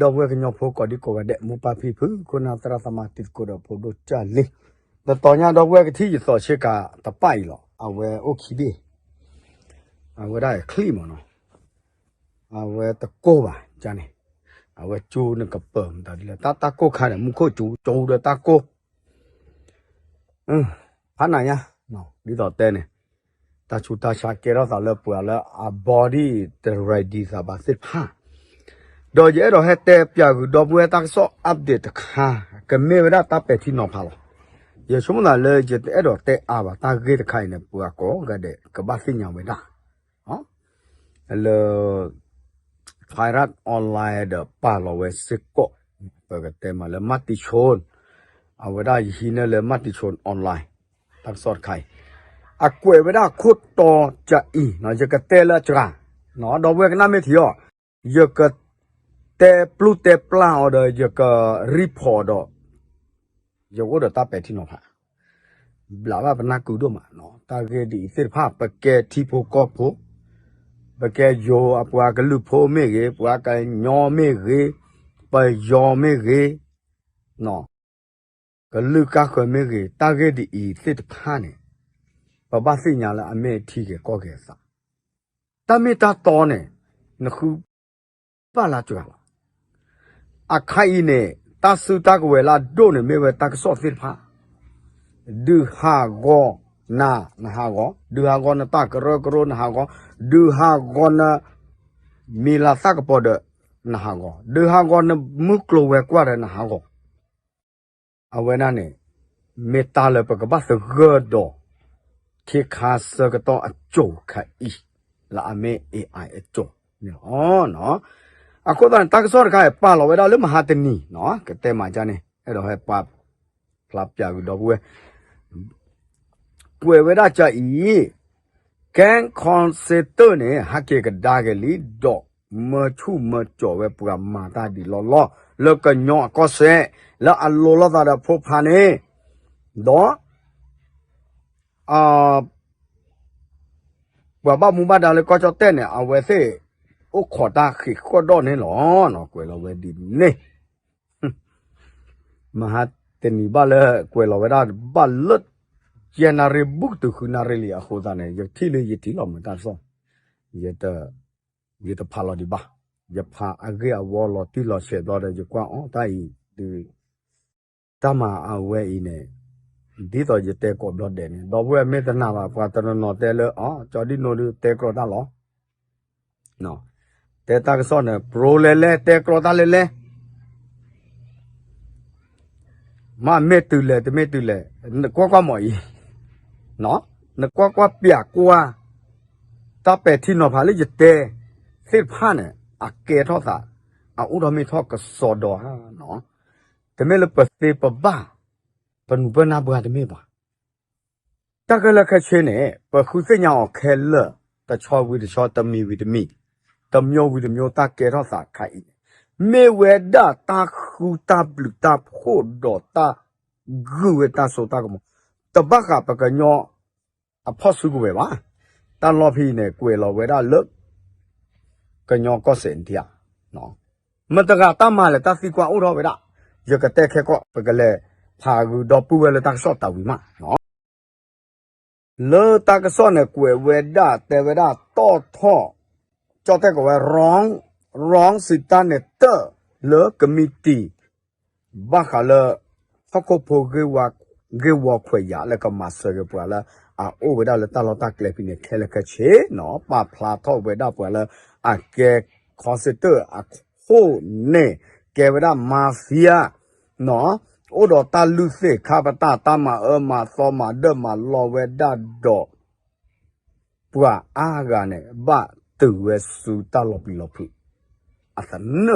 တော့ဝဲကညောဖို့ကောဒီကိုဝတဲ့မူပါဖီဖူခုနာတရသမတိကိုတော့ဖို့တို့ကြလေတတော်ညာတော့ဝဲကတိစောရှိကတပိုက်လောအဝဲโอเคဒီအဝဲဒါခလီမနော်အဝဲတကိုပါဂျာနေအဝဲကျိုးနကပမ်ဒါဒီလာတာတာကိုခါတယ်မခိုကျူကျုံတဲ့တာကိုอืมဖာနာညာနော်ဒီတော့တဲနေတာချူတာရှာကေရောသာလပွာလာအဘော်ဒီတရိုက်ဒီစာပါစစ် ဖာတော့ရဲတော့ဟဲ့တဲ့ပြကူတော့ပွဲတက်ဆော့ update တခါကမေဝဒတပ်ပဲတီနော်ဖာလောရရှုံးလာလေကျတဲ့တော့တဲ့အားပါတာကေတခိုင်နေပူကောကတဲ့ကဘာစညာဝဲတာဟောလေဖိုင်ရတ်အွန်လိုင်းတဲ့ပါလောဝဲစစ်ကောပကတဲ့မလေမတ်တီချုံအဝဒယဟိနလေမတ်တီချုံအွန်လိုင်းတက်ဆော့ခိုင်အကွယ်ဝဒခုတ်တော်ကြအီနော်ရကတဲ့လာချာနော်တော့ဝဲကနာမေတီယောရက te plu te plan order je ka report do yo go da ta pe thi no pha bla ba bana ku do ma no ta ge di sir pha pa ke thi pho ko pho pa ke yo apwa ga lu pho me ge pwa ka nyo me ge pa yo me ge no ga lu ka ko me ge ta ge di i sir pha ne ba ba si nya la a me thi ge ko ge sa ta me ta to ne na khu pa la chwa la အခိုင်နဲ့တဆုတကဝဲလာဒိုနေမေဝတကဆော့သစ်ဖာဒူဟာဂောနာနဟာဂောဒူဟာဂောနတကရကရနဟာဂောဒူဟာဂောနမီလာသကပေါ်ဒနဟာဂောဒူဟာဂောနမုကလဝဲကွာရနဟာဂောအဝဲနာနေမေတ္တာလပကဘသဂဒိုခေခါစကတော့အကျိုးခိုင်လာအမေ AI အကျိုးနော်နော် အခုတော့တက်စောကပါလောဝဲတော့လမဟာတနီနော်ကတဲ့မှာကြနေအဲ့တော့ဟဲ့ပါဖလပ်ပြကူတော့ဘူးပွဲဝဲတာကြဤကန်ကွန်စက်တနေဟာကေကဒါကလီတော့မချုမကြော်ဝဲပူမာတာဒီလောလောလောကညောကောဆဲလာအလောလောတာဖို့ဖာနေတော့အာဘဘမူမဒါလေကောချတဲ့နေအဝဲစေ ô khó ta khi khó đó nên nó nó quay là về đi nè mà hát tên đi ba lơ quay là về đó ba lơ giờ na re book từ khi na re li à hồ ta này giờ thi li giờ thi lo mà ta so giờ ta giờ ta pha lo đi ba giờ pha à cái à wall lo thi lo sẽ đó giờ qua ó ta ý từ ta mà à về ý này đi tới giờ tê cột đó đèn đó về mấy tên nào mà qua tên nó tê lơ ó cho đi nó đi tê cột ta lo nó တဲတာကစောနေပရိုလဲလဲတဲက ရောတာလဲလဲမမေတူလဲတမေတူလဲကွာကွာမော်ကြီးနော်နကွာကွာပြကွာတပဲတီနော်ဖာလေးကျတဲစစ်ဖာနေအကဲထောတာအဥဒမေထောကစောတော်ဟာနော်တမေလပစေပဘာပနုပနာဘွားတမေပါတကလခချင်းနေပခုစညာခဲလတချောဝီတချောတမီဝီတမီ တမျိုးဝီတမျိုးတာကဲတော့စာခိုင်မေဝဲဒါတာခူတာဘလူတာဖို့တော့တာဂူဝဲတာဆိုတာကမတဘကပကညောအဖို့စုကဝဲပါတန်လော်ဖီနဲ့ကွယ်လော်ဝဲဒါလုတ်ကညောကောစင်တီယာနော်မတကတမလည်းတစီကွာဥတော်ဝဲဒါရကတဲ့ခဲကောပကလေဖာဂူတော့ပူဝဲလည်းတာဆော့တာဝီမနော်လောတာကဆော့နဲ့ကွယ်ဝဲဒါတဲဝဲဒါတော့ထော့ cho tay của wrong wrong sự ta nè tơ lỡ committee ba khả lỡ họ có phô ghê wa ghê wa khỏe ya là cái mà sơ cái bữa là à ô với đó là ta lo ta kể pin kể là cái chế nó ba pla thọ với đó bữa là à cái consider à khô nè cái với đó mafia nó ô đó ta lưu sẽ khá bà ta ta mà ơ mà so mà đơ mà lo với đó đó bữa à gà này ba တူဝဲစူတလော်ပီလော်ဖီအသန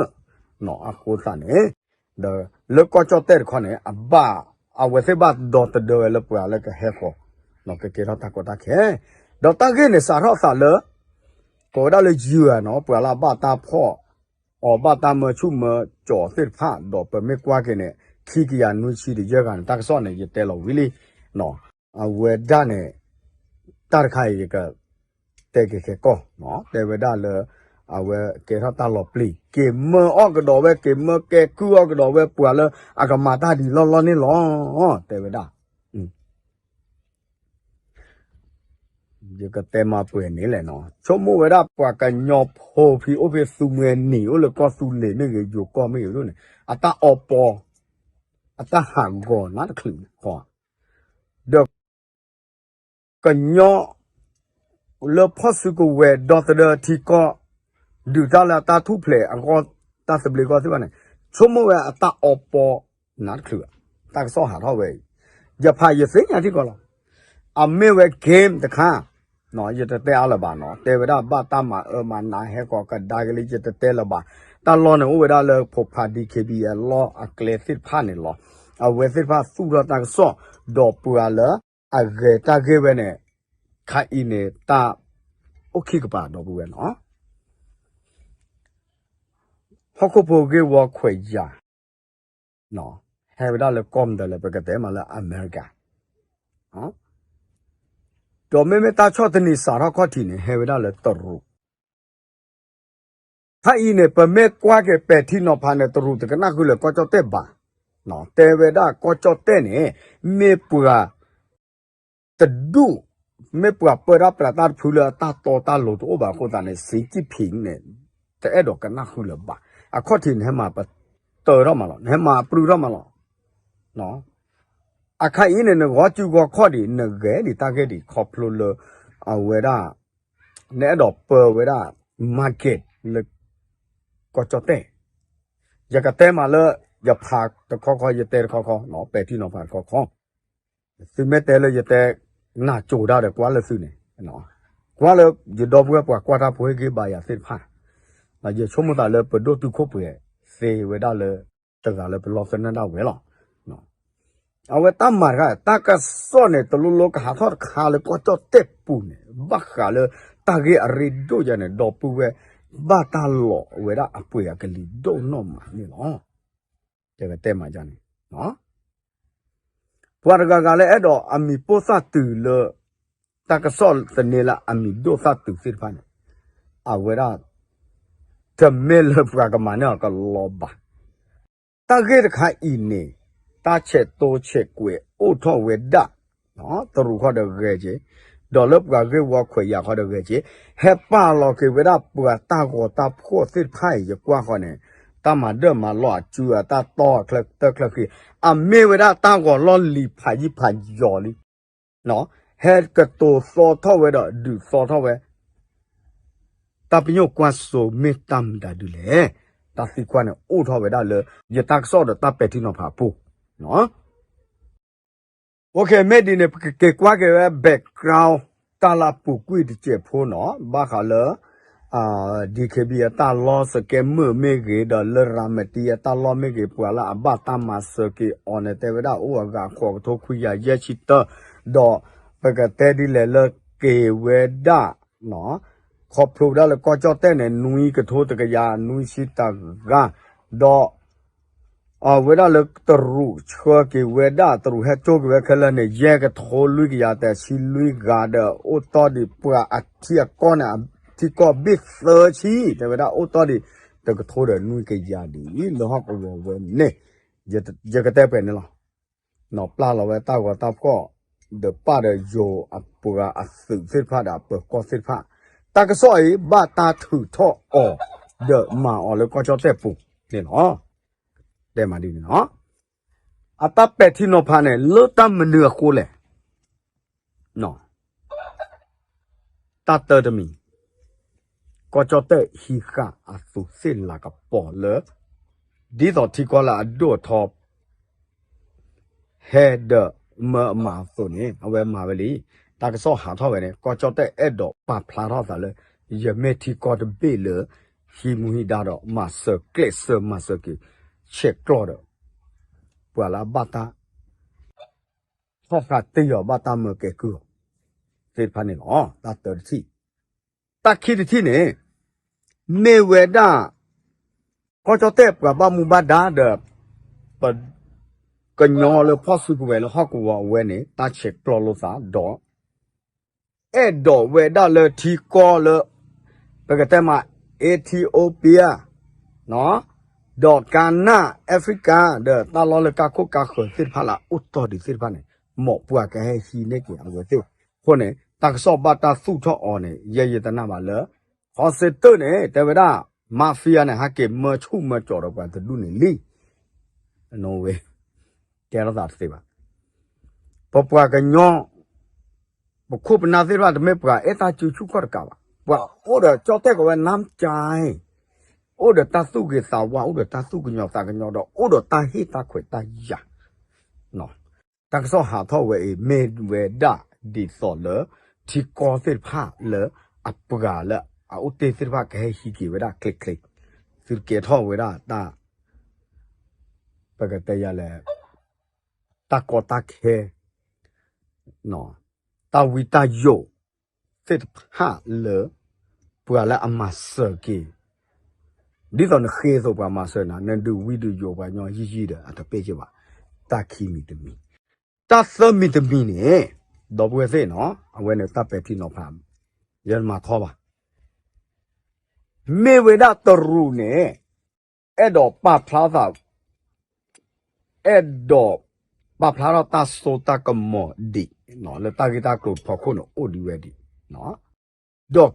နော်အခုသနေဒါလောကချတဲ့ခေါနေအဘအဝဲစေဘတ်ဒေါ်တဒေဝဲလပွာလကဟဲခေါနော်ကကေရတာကိုတာခဲဒေါ်တာကေနေစာရောစာလကိုဒါလေဂျူရနော်ပွာလာဘတာဖောအော်ဘတာမချုမကြော်စစ်ဖတ်တော့ပမေကွာကေနေခီကီယာနုချီဒီရကန်တာကစောနေရတဲလောဝီလီနော်အဝဲဒါနေတာခိုင်က တဲကေကေကောနော်တဲဝဒါလေအဝဲကေရတာလောပလီကေမေအော့ကတော့ဝဲကေမကေကူအော့ကတော့ဝဲပွာလအကမာတာဒီလောလောနေလောတေဝဒါဒီကတဲမှာပွေနေလေနော်ချုံမဝဲတာပွာကညောဖိုဖီအိုဖေစုမဲနီအိုလကောစုလေနေရေဂျိုကောမေလို့နေအတာအော်ပေါ်အ တာဟန်ကောနာတခလဟောဒကညော le posu ko we doctor ti ko du ta la ta thu ple a ko ta se ble ko se ba ne chomo we a ta opo na khlu ta so ha tho we ya pha ye se nya ti ko la a me we game ta kha no ye te te ala ba no te we da ba ta ma e ma na he ko ka da ge li ye te te la ba ta lo ne we da le pho pha di ke bi ya lo a kle sit pha ne lo a we sit pha su ro ta so do pu a le a ge ta ge we ne ခိုင်နေတာโอเคကပါတော့ဘူးနော်ဟောက်ဖို့ကေဝခွေရနော်ဟဲ့ဒါလေကွန်တယ်လေပကတဲ့မလာအမေရိကနော်တော်မေမတာချော့တနီစာရခေါတီနေဟဲ့ဒါလေတော်ရူခိုင်နေပမေကွာကေပက်တီနော်ဖာနေတော်ရူတကနာခုလေကောချော့တဲ့ပါနော်တေဝဒါကောချော့တဲ့နေမေပူရာတဒူ ไม่ปวดเปิดรับประตาผู้เลตาโตตาหลุดโอบาโคตาในสีจิผิงเนี่ยแต่เอดอกกันน่าคือเหลือบะอะข้อที่ให้มาปะเตอร์รามาหรอให้มาปลุกรามาหรอเนาะอะใครอินเนี่ยหนึ่งหัวจูกข้อดีเนึ่งแกดีตาแกดีขอบลุเลเอาเวด้าเนี่ยดอกเปิดเวด้ามาเก็ตเลยก็จะเตะอยากเตะมาเลยอย่าพากตะคอคอยอย่าเตะคอคอเนาะไปที่หนองผาคอคอซึ่งไม่เตะเลยอย่าเตะ တဲလေရတဲ့ na cho da de kwa le su ne no kwa le je do bua kwa kwa ta bue ge ba ya sit pha na je chomo da le pe do tu kho pue se we da le ta ga le pe lo sen na da we lo no a we ta ma ga ta ka so ne to lo lo ka ha thot kha le ko to te pu ne ba kha le ta ge a ri do ya ne do pu we ba ta lo we da a pue ya ke li do no ma ni lo te ga te ma ja ne no ဘွာရကကလည်းအဲ့တော့အမီပိုသတူလတကဆောလတနေလာအမီဒိုသတူစစ်ဖာနေအဝရတမဲလဘွာကမနာကလောဘာတကဲတခါအင်းနေတာချက်တိုးချက်ကွယ်အိုထောဝေဒနော်တရူခေါ်တဲ့ကြဲကြီးဒေါ်လဘကကေဝခွေရခေါ်တဲ့ကြဲကြီးဟက်ပါလောကေဝရပူတာကောတာဖို့စစ်ဖိုင်ရကွာခေါ်နေ ตามาเดิมมาหล่อจือตาต่อคลักตะคลักคืออ่ะเมเวดาตาก็ล่อลีพายิพายยอลิเนาะเฮดกะโตซอท่อเวดอดูซอท่อเวตาปิญโกวาโซเมตัมดาดูแลตาสิกวาเนี่ยโอท่อเวดาเลยยะตักซอดตาเป็ดที่นอผาปูเนาะโอเคเมดิเนี่ยเกกวาเกเบแบ็คกราวด์ตาลาปูกุ้ยดิเจโพเนาะบาคาเลอ အာဒီခေဘီတာလောစကေမမေဂေဒလရမတီတာလောမေဂေပွာလာအဘတာမစကေအော်နေတေဝဒအိုအကခေါ်ထိုခွေရရချီတဒေါ်ပကတဲ့ဒီလေလကေဝေဒနော်ခေါ်ပလိုဒါလကောကြောတဲ့နေနွီကထိုးတကရနွီရှိတကဒေါ်အဝေဒလတရူချောကေဝေဒတရူဟဲချိုကဝဲခလနေရဲကထိုးလူကရတဲ့စီလူကဒါအိုတော်ဒီပွာအတီကောနာ ที่ก็บิ๊กเซอร์ชีแต่เวลาโอ้ตอนนี้แต่ก็โทษเดี๋ยวนุ่ยกี่ยาดีเราฮักเอาไว้เนี่ยจะจะกระแตเป็นนี่หรอหนอปลาเราไว้ตากว่าตาก็เดป้าเดโยอัปัวอัสึเส้นผ้าดาเปิดก็เส้นผ้าตากระสอยบ้าตาถือท่อออกเดมาออกแล้วก็ชอบแทบปุ๊บเนี่ยเนาะได้มาดีเนาะอาตาเป็ดที่นอพาเนี่ยเลิกตั้มมันเนื้อกูแหละเนาะตาเตอร์ดมี จะเตฮิกาอสุสินลากปอเลดีต่อที่ก็ละดูทอปเฮดเมื่อมาสุนี่เอาไว้มาเวลีตากซ้อหาท่อไว้เนี่ยก็จะเตเอ็ดดอกปาพลาท่อซะเลยยเมที่ก็จะเบลฮิมุฮิดาดอกมาเซเกลเซมาเซกิเช็คกลอดปัวละบาตาพอกาติยอบาตาเมื่อเกกูเสร็จพันนี่อ๋อตาเตอร์ที่ ta khi thì thi này mê về đa có cho tép cả ba mu ba đá được but cái nhỏ là phát xuất về là học của về này ta check pro lo sa đó ê đó về đa là thì có là bây giờ mà เอธิโอเปียเนาะดอกกานาแอฟริกาเดอตาลอเลกาโคกาขอสิพาละอุตตอดิสิพาเนี่ยหมอกปัวกะให้ฮีเนกิเอาไว้สิคนเนี่ย ตักสอบบาตาสุทออเนี่ยเยเยตนามาเลยขอเซตเตอร์เนี่ยแต่เวลามาเฟียเนี่ยฮักเก็บมาชูมาจ่อดอกกันจะดูเนี่ยลี่โนเวแกเราตัดสิบะปปัวกันย้อนบคุปนาสิบะทำไมปัวเอตาจูชูก็กะวะปัวโอ้เดอจอแต่ก็ว่าน้ำใจ โอ้เดตาสุกิสาวาโอ้เดตาสุกิญอตากญอดโอ้เดตาฮิตาขวยตายาเนาะตักซอหาทอเวเมเวดาดิซอเล ที่กอสิพาเลอัปกาเลอาอุเตสิพาแกฮิกิเวดาคลิกคลิกสิเกทอเวดาตาปกติยาเลตากอตาเคเนาะตาวิตาโยสิพาเลปกาเลอามาเซกี ဒီတော့နခေဆိုပါမဆနာနန်ဒူဝီဒူယောပါညောရီရီတဲ့အတပေးချပါတာခီမီတမီတာသမီတမီနေ တော့ဘွယ်စေနော်အဝဲနဲ့တပ်ပဲတိနော်ဖမ်းရန်မှာခေါ်ပါမေဝေဒတရူနေအဲ့တော့ပဖလာသာအဲ့တော့ပဖလာတော့တဆိုတာကမောဒီနော်လေတာဂီတာကိုဖခုနော်အိုဒီဝဲဒီနော်တော့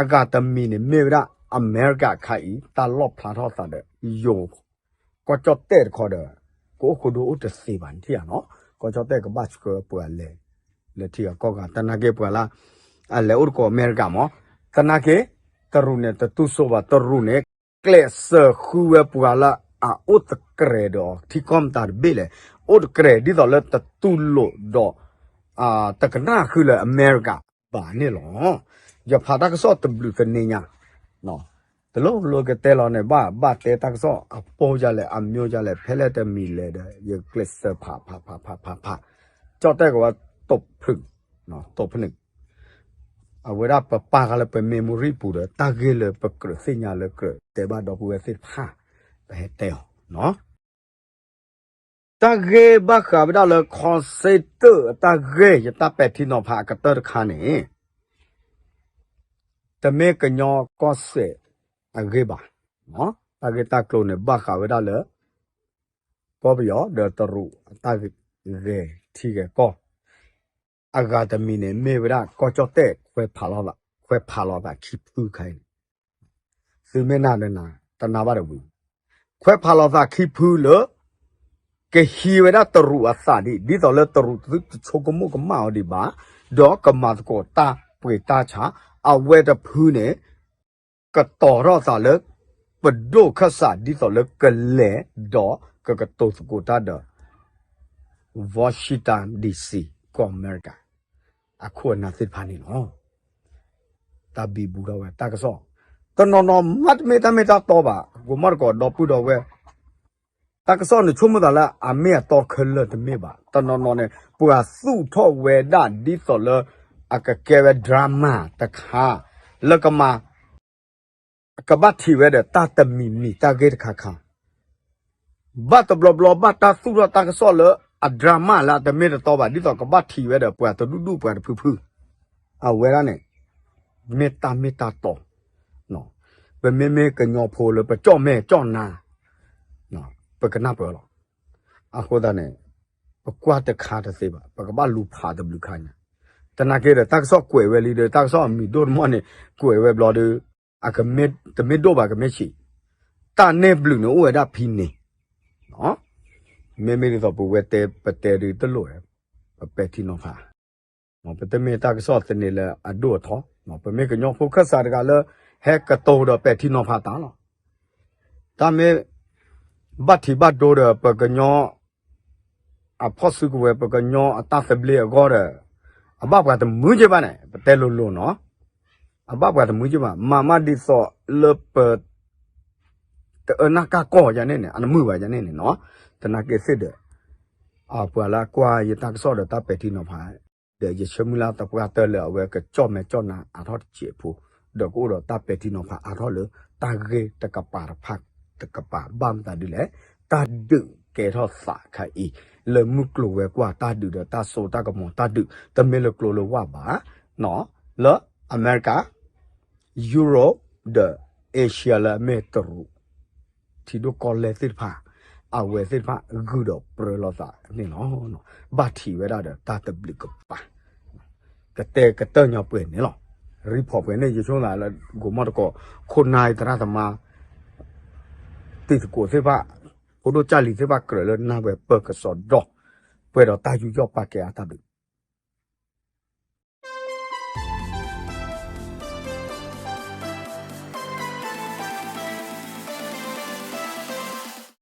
အဂတမီနေမေရအမေရိကခိုင်တာလော့ဖလာတော့တဲ့ယိုကိုချတ်တဲ့ခေါ်တယ်ကိုခုဒိုတ်စီဗန်တီနော် ကိုချတ်တဲ့ကဘတ်ကပွာလေလေတီကောကတနာကေပွာလာအလေဥကိုအမေရိကမောတနာကေတရုနေတတူဆိုပါတရုနေကလစ်ဆခူဝပွာလာအဥတကရဒတီကွန်တာဘီလေဥတကရဒီတော့လက်တတူလို့တော့အာတကနာခူလေအမေရိကဘာနေလော ya phada ka so tblu တလုံးလောကတဲလောနဲ့ဘာဘာတဲတက်စောအပေါ်ကြလဲအမျိုးကြလဲဖဲလက်တမီလဲတဲ့ရကလစ်စဖာဖာဖာဖာဖာဖာကြောက်တဲ့ကွာတဘဖึกနော်တဘဖึกအဝရပပကလည်းပမေမိုရီပူတယ်တာဂေလည်းပကရစညာလည်းကရတဲဘာတော့ပူရစစ်ဖာပဲတဲနော်တာဂေဘခဗဒါလခွန်စေတတာဂေယတာပက်တီနောဖာကတရခါနေတမေကညောကော့စေ အဂေဘာနော်အဂေတာကလုံးနဲ့ဘာခဝဒါလေပေါ်ပြရဒတရူအတဂေတီကေကောအဂါတမီနဲ့မေဝရကောချတဲ့ခွဲဖာလာလာခွဲဖာလာတာခိပူခိုင်စမေနာနနာတနာပါရဝီခွဲဖာလာတာခိပူလို့ကေဟီဝရတ ကမှုကမောဒီပါဒေါကမတ်ကိုတာပွေတာချာအဝဲတဖူးနဲ့ကတော်တော့သာလက်ပဒုခဆာဒီတော့လက်ကလေတော့ကကတောစကိုတာဒဝါရှိတန်ဒီစီကောအမေရိကအခုနာစစ်ဖာနေနော်တဘီဘူတော့ဝဲတကဆောတနော်နော်မတ်မေတမေတာတော့ပါကိုမတ်ကောတော့ပူတော့ဝဲတကဆောနေချုံမတာလာအမေတော့ခလတ်မေပါတနော်နော်နေပူအစုထော့ဝဲဒါဒီဆိုလအကကဲဝဒရာမာတခါလကမာ ကဘတ်တီဝဲတဲ့တာတမီမီတာဂေတခါခါဘတ်ဘလဘလဘတ်တာဆူရတာကဆောလအဒရာမာလာတမေတော့ပါဒီတော့ကဘတ်တီဝဲတဲ့ပွာတဒူဒူပွာဖူဖူအဝဲရနဲ့မေတ္တာမေတ္တာတော့နော်ဘယ်မေမေကညောဖိုးလပကြော့မဲကြော့နာနော်ပကနာပေါ်လောအခုဒါနဲ့ပကွာတခါတစေပါပကဘလူဖာတဘလူခါညာတနာကေတာဆော့ကွယ်ဝဲလီတာဆော့မီဒိုမွန်နေကွယ်ဝဲဘလော်ဒ အကမစ်တမစ်တော့ပါကမရှိတာနေဘလူနိုဝဲဒါဖီနေနော်မေမေတော့ပဝဲတဲပတဲရီတလို့အပက်တီနော်ဖာမပတမေတာဆော့တနေလအဒိုထောမပမေကညောဖိုခတ်စာတကလဟဲကတောတော့ပက်တီနော်ဖာတာနော်တာမေဘတ်တီဘတ်ဒိုရပကညောအဖို့စုကဝဲပကညောအတသဘလေကောရအဘဘကတမူးကြပါနဲ့တဲလို့လို့နော် အဘဘကတမူးကြပါမာမဒီဆောလပတအနာကကောရနေနေအနမှုပါရနေနေနော်တနာကေစစ်တဲ့အပွာလာကွာရတကဆောဒတပတိနော်ဖာတဲ့ရချမူလာတကွာတဲလေအဝဲကကြော့မဲကြော့နာအထောချေဖူဒကိုတော့တပတိနော်ဖာအထောလေတာဂေတကပါဖတ်တကပါဘမ်တာဒီလေတာဒုကေထောစာခိုင်လေမှုကလိုဝဲကွာတာဒုဒတာဆိုတာကမွန်တာဒုတမေလကလိုလိုဝါပါနော်လောအမေရိက Europe the Asia la metro တီတို့ကောလဲစစ်ဖာအဝဲစစ်ဖာဂူတော့ပရလောသာနေနော်နော်ဘာတီဝဲတာတာတပလကပါကတဲ့ကတဲ့ညပွေနေလောရီဖော်ပွေနေရချုံလာဂိုမတ်ကိုခုနိုင်တရသမာတိတကိုစစ်ဖာဘုဒ္ဓကြလီစစ်ဖာကရလနာဝဲ